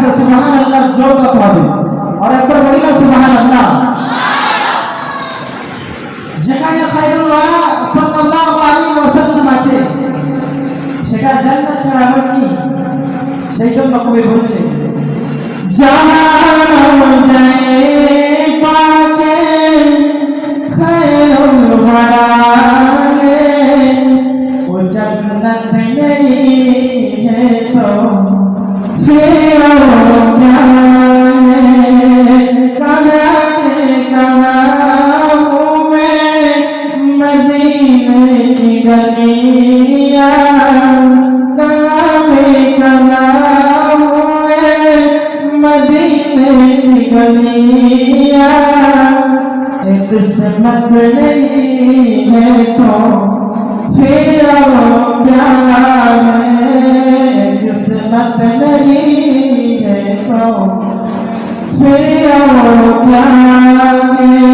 তার কাছে সুবহানাল্লাহ জোর কত হবে আর একবার বলি না সুবহানাল্লাহ যেখানে খায়রুল্লাহ সাল্লাল্লাহু আলাইহি ওয়াসাল্লাম আছে সেটা জান্নাত ছাড়া আবার কি সেই জন্য কবি বলছে যাও যায় পাকে খৈরুল বারাগে ও জন্নত नहीं है तो फिर गलियां कनाए कनाओं में मदीने की गलियां एक किस्मत नहीं है तो फिर और क्या है किस्मत नहीं है तो फिर और क्या